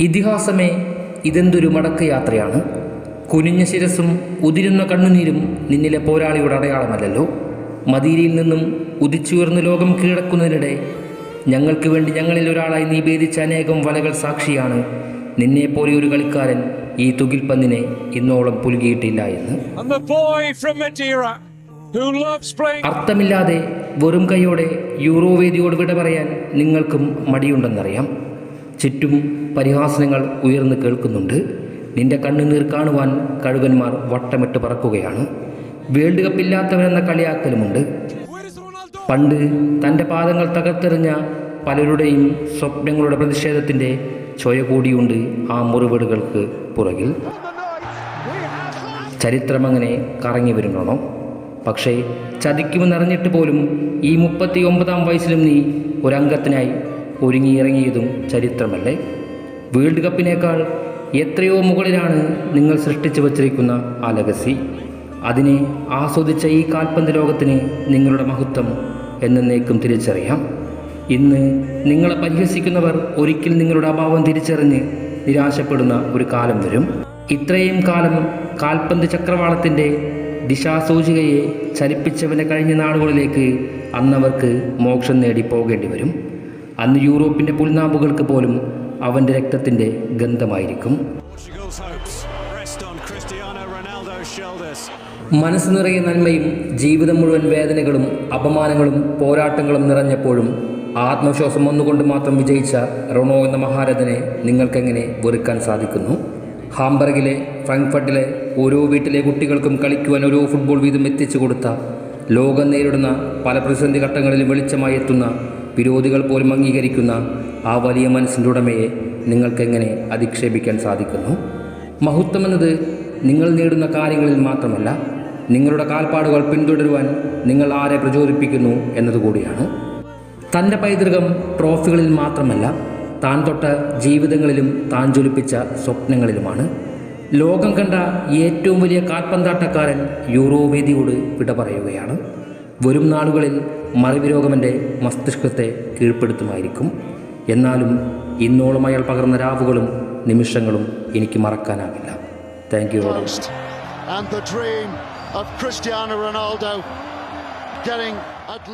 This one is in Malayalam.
ഇതിഹാസമേ ഇതെന്തൊരു മടക്ക യാത്രയാണ്. കുനിഞ്ഞ ശിരസും ഉതിരുന്ന കണ്ണുനീരും നിന്നിലെ പോരാളിയുടെ അടയാളമല്ലല്ലോ. മദീരിയിൽ നിന്നും ഉദിച്ചുയർന്ന് ലോകം കീഴടക്കുന്നതിനിടെ ഞങ്ങൾക്ക് വേണ്ടി ഞങ്ങളിൽ ഒരാളായി നീ ഭേദിച്ച അനേകം വലകൾ സാക്ഷിയാണ്. നിന്നെ പോലെ ഒരു കളിക്കാരൻ ഈ തുകിൽപ്പന്തിനെ ഇന്നോളം പുലുകിയിട്ടില്ല എന്ന്. And the boy from Madeira who loves playing അർത്ഥമില്ലാതെ വെറും കൈയോടെ യൂറോ വേദിയോട് വിട പറയാൻ നിങ്ങൾക്കും മടിയുണ്ടെന്നറിയാം. ചുറ്റും പരിഹാസനങ്ങൾ ഉയർന്നു കേൾക്കുന്നുണ്ട്. നിന്റെ കണ്ണുനീർ കാണുവാൻ കഴുകന്മാർ വട്ടമിട്ട് പറക്കുകയാണ്. വേൾഡ് കപ്പ് ഇല്ലാത്തവനെന്ന കളിയാക്കലുമുണ്ട്. പണ്ട് തന്റെ പാദങ്ങൾ തകർത്തെറിഞ്ഞ പലരുടെയും സ്വപ്നങ്ങളുടെ പ്രതിഷേധത്തിന്റെ ചൊയ കൂടിയുണ്ട് ആ മുറിവേടുകൾക്ക് പുറകിൽ. ചരിത്രമങ്ങനെ കറങ്ങി വരുന്നോ പക്ഷേ ചതിക്കുമെന്നറിഞ്ഞിട്ട് പോലും ഈ മുപ്പത്തി ഒമ്പതാം വയസ്സിലും നീ ഒരംഗത്തിനായി ഒരുങ്ങിയിറങ്ങിയതും ചരിത്രമല്ലേ? വേൾഡ് കപ്പിനേക്കാൾ എത്രയോ മുകളിലാണ് നിങ്ങൾ സൃഷ്ടിച്ചു വച്ചിരിക്കുന്ന ആ ലഗസി അതിനെ ആസ്വദിച്ച ഈ കാൽപന്ത് ലോകത്തിന് നിങ്ങളുടെ മഹത്വം എന്നേക്കും തിരിച്ചറിയാം. ഇന്ന് നിങ്ങളെ പരിഹസിക്കുന്നവർ ഒരിക്കൽ നിങ്ങളുടെ അഭാവം തിരിച്ചറിഞ്ഞ് നിരാശപ്പെടുന്ന ഒരു കാലം വരും. ഇത്രയും കാലം കാൽപന്ത് ചക്രവാളത്തിന്റെ ദിശാസൂചികയെ ചലിപ്പിച്ചവന്റെ കഴിഞ്ഞ നാളുകളിലേക്ക് അന്നവർക്ക് മോക്ഷം നേടി പോകേണ്ടി വരും അന്ന് യൂറോപ്പിന്റെ പുൽനാമ്പുകൾക്ക് പോലും അവന്റെ രക്തത്തിന്റെ ഗന്ധമായിരിക്കും. മനസ്സ് നിറയെ നന്മയും ജീവിതം മുഴുവൻ വേദനകളും അപമാനങ്ങളും പോരാട്ടങ്ങളും നിറഞ്ഞപ്പോഴും ആത്മവിശ്വാസം ഒന്നുകൊണ്ട് മാത്രം വിജയിച്ച റൊണോ എന്ന മഹാരഥനെ നിങ്ങൾക്കെങ്ങനെ വെറുക്കാൻ സാധിക്കുന്നു ഹാംബർഗിലെ ഫ്രാങ്ക്ഫർട്ടിലെ ഓരോ വീട്ടിലെ കുട്ടികൾക്കും കളിക്കുവാൻ ഓരോ ഫുട്ബോൾ വീതം എത്തിച്ചു കൊടുത്ത ലോകം നേരിടുന്ന പല പ്രതിസന്ധി ഘട്ടങ്ങളിലും വെളിച്ചമായി എത്തുന്ന വിരോധികൾ പോലും അംഗീകരിക്കുന്ന ആ വലിയ മനസ്സിന്റെ ഉടമയെ നിങ്ങൾക്കെങ്ങനെ അധിക്ഷേപിക്കാൻ സാധിക്കുന്നു? മഹത്വം എന്നത് നിങ്ങൾ നേടുന്ന കാര്യങ്ങളിൽ മാത്രമല്ല നിങ്ങളുടെ കാൽപ്പാടുകൾ പിന്തുടരുവാൻ നിങ്ങൾ ആരെ പ്രചോദിപ്പിക്കുന്നു എന്നതുകൂടിയാണ്. തന്റെ പൈതൃകം ട്രോഫികളിൽ മാത്രമല്ല താൻ തൊട്ട ജീവിതങ്ങളിലും താൻ ജ്വലിപ്പിച്ച സ്വപ്നങ്ങളിലുമാണ് ലോകം കണ്ട ഏറ്റവും വലിയ കാൽപ്പന്താട്ടക്കാരൻ യൂറോവേദിയോട് വിട പറയുകയാണ് വരും നാളുകളിൽ മറവി രോഗമെന്റെ മസ്തിഷ്കത്തെ കീഴ്പ്പെടുത്തുമായിരിക്കും എന്നാലും ഇന്നോളം അയാൾ പകർന്ന രാവുകളും നിമിഷങ്ങളും എനിക്ക് മറക്കാനാവില്ല thank you. And dream of Cristiano Ronaldo getting at.